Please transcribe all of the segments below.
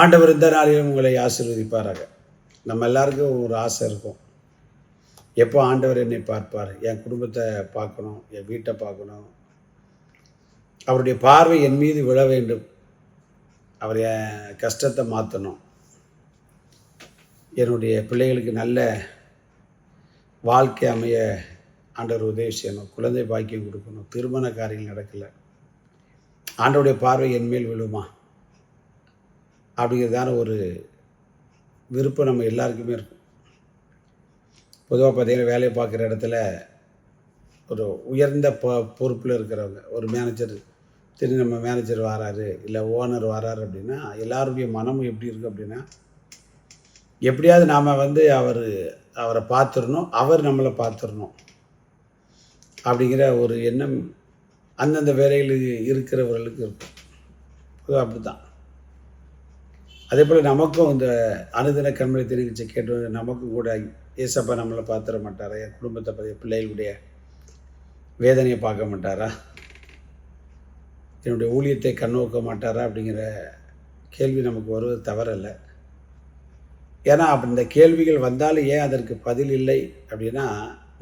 ஆண்டவர் இந்த நாளிலும் உங்களை ஆசீர்வதிப்பாராக. நம்ம எல்லாருக்கும் ஒரு ஆசை இருக்கும். எப்போ ஆண்டவர் என்னை பார்ப்பார்? என் குடும்பத்தை பார்க்கணும் என் வீட்டை பார்க்கணும். அவருடைய பார்வை என் மீது விழ வேண்டும். அவர் என் கஷ்டத்தை மாற்றணும் என்னுடைய பிள்ளைகளுக்கு நல்ல வாழ்க்கை அமைய ஆண்டவர் உதவி செய்யணும். குழந்தை பாக்கியம் கொடுக்கணும். திருமண காரியங்கள் நடக்கலை. ஆண்டவருடைய பார்வை என் மேல் விழுமா? அப்படிங்கிறதான ஒரு விருப்பம் நம்ம எல்லாருக்குமே இருக்கும். பொதுவாக பார்த்தீங்கன்னா வேலையை பார்க்குற இடத்துல ஒரு உயர்ந்த பொ பொறுப்பில் இருக்கிறவங்க ஒரு மேனேஜர் திடீர்னு நம்ம மேனேஜர் வராரு இல்லை ஓனர் வராரு அப்படின்னா எல்லாருடைய மனமும் எப்படி இருக்குது அப்படின்னா எப்படியாவது நாம் வந்து அவர் அவரை பார்த்துடணும் அவர் நம்மளை பார்த்துடணும் அப்படிங்கிற ஒரு எண்ணம் அந்தந்த வேலையில் இருக்கிறவர்களுக்கு இருக்கும். பொதுவாக அப்படி தான் அதே போல் நமக்கும் இந்த அனுதின கண்மலை தெரிவிச்சு கேட்டு நமக்கும் கூட ஏசப்பா நம்மளை பார்த்துட மாட்டாரா? என் குடும்பத்தை பற்றி பிள்ளைகளுடைய வேதனையை பார்க்க மாட்டாரா? என்னுடைய ஊழியத்தை கண்ணோக்க மாட்டாரா? அப்படிங்கிற கேள்வி நமக்கு வருவது தவறல்ல. ஏன்னா அப்படி இந்த கேள்விகள் வந்தாலும் ஏன் அதற்கு பதில் இல்லை அப்படின்னா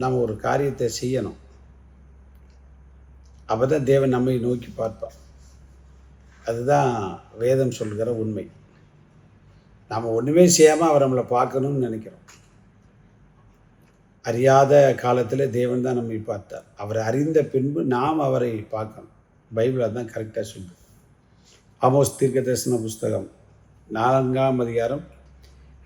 நாம் ஒரு காரியத்தை செய்யணும். அப்போ தான் தேவன் நம்மை நோக்கி பார்ப்பான் அதுதான் வேதம் சொல்கிற உண்மை. நாம் ஒன்றுமே செய்யாமல் அவர் நம்மளை பார்க்கணும்னு நினைக்கிறோம். அறியாத காலத்தில் தேவன் தான் நம்மை பார்த்தார். அவரை அறிந்த பின்பு நாம் அவரை பார்க்கணும். பைபிள் அதான் கரெக்டாக சொல்லு ஆமோஸ் தீர்க்க தரிசன புஸ்தகம் நான்காம் அதிகாரம்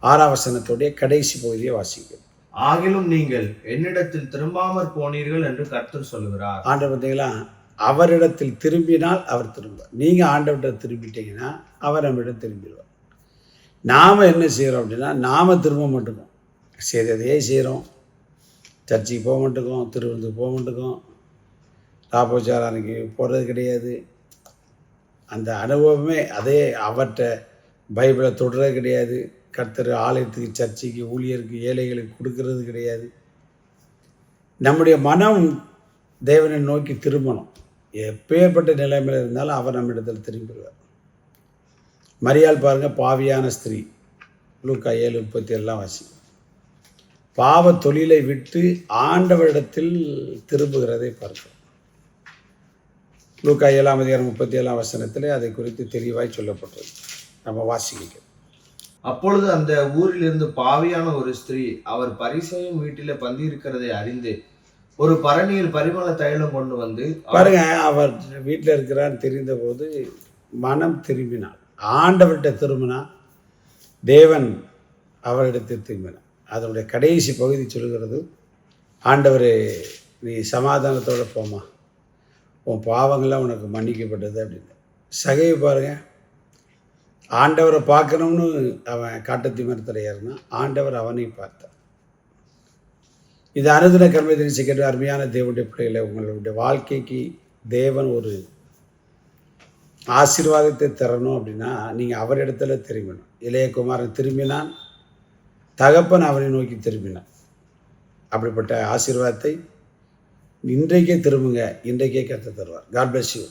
ஆறாம் வசனத்துடைய கடைசி பகுதியை வாசிக்கும் ஆகிலும் நீங்கள் என்னிடத்தில் திரும்பாமற் போனீர்கள் என்று கர்த்தர் சொல்லுகிறார். ஆண்டவர் பார்த்தீங்களா அவரிடத்தில் திரும்பினால் அவர் திரும்புவார். நீங்கள் ஆண்டவர்கிட்ட திரும்பிட்டீங்கன்னா அவர் நம்மிடம் திரும்பிடுவார். நாம் என்ன செய்கிறோம் அப்படின்னா நாம் திரும்ப மாட்டோம் செய்ததையே செய்கிறோம் சர்ச்சுக்கு போக மாட்டோம் திருவிழந்துக்கு போக மாட்டோம் ராபோச்சாரனுக்கு போகிறது கிடையாது. அந்த அனுபவமே அதே அவர்கிட்ட பைபிளை தொடுறது கிடையாது. கர்த்தர் ஆலயத்துக்கு சர்ச்சைக்கு ஊழியருக்கு ஏழைகளுக்கு கொடுக்கறது கிடையாது. நம்முடைய மனம் தேவனை நோக்கி திரும்பணும். எப்பேற்பட்ட நிலைமையில் இருந்தாலும் அவர் நம்மிடத்தில் திரும்பிடுவார் மரியாள் பாருங்க பாவியான ஸ்திரீ. லூக்கா ஏழு முப்பத்தி எல்லாம் வாசி. பாவ தொழிலை விட்டு ஆண்டவரிடத்தில் திரும்புகிறதை பார்க்கிறோம் லூக்கா ஏழாம் அதிகாரம் முப்பத்தி ஏழாம் வசனத்தில் அதை குறித்து தெளிவாய் சொல்லப்பட்டது. நம்ம வாசிக்கிறோம் அப்பொழுது அந்த ஊரிலிருந்து பாவியான ஒரு ஸ்திரீ அவர் பரிசையும் வீட்டிலே பந்தி இருக்கிறதை அறிந்து ஒரு பரணியில் பரிமள தைலம் கொண்டு வந்து பாருங்க அவர் வீட்டில் இருக்கிறான்னு தெரிந்தபோது மனம் திரும்பினார். ஆண்டவர்கிட்ட திரும்பினா தேவன் அவரிடத்தில் திரும்பினார். அதனுடைய கடைசி பகுதி சொல்கிறது ஆண்டவர் நீ சமாதானத்தோடு போமா உன் பாவங்கள்லாம் உனக்கு மன்னிக்கப்பட்டது அப்படின்னு. சகையை பாருங்க ஆண்டவரை பார்க்கணும்னு அவன் காட்டத்தி மரத்தில் ஏறினான். ஆண்டவர் அவனை பார்த்தான் இது அனுதின கர்ம தெரிவிச்சு அருமையான தேவனுடைய பிள்ளைகளை உங்களுடைய வாழ்க்கைக்கு தேவன் ஒரு ஆசீர்வாதத்தை தரணும் அப்படின்னா நீங்கள் அவரிடத்துல திரும்பணும். இளையகுமாரன் திரும்பினான். தகப்பன் அவனை நோக்கி திரும்பினான். அப்படிப்பட்ட ஆசீர்வாதத்தை இன்றைக்கே திரும்புங்க. இன்றைக்கே கற்று தருவார். God bless you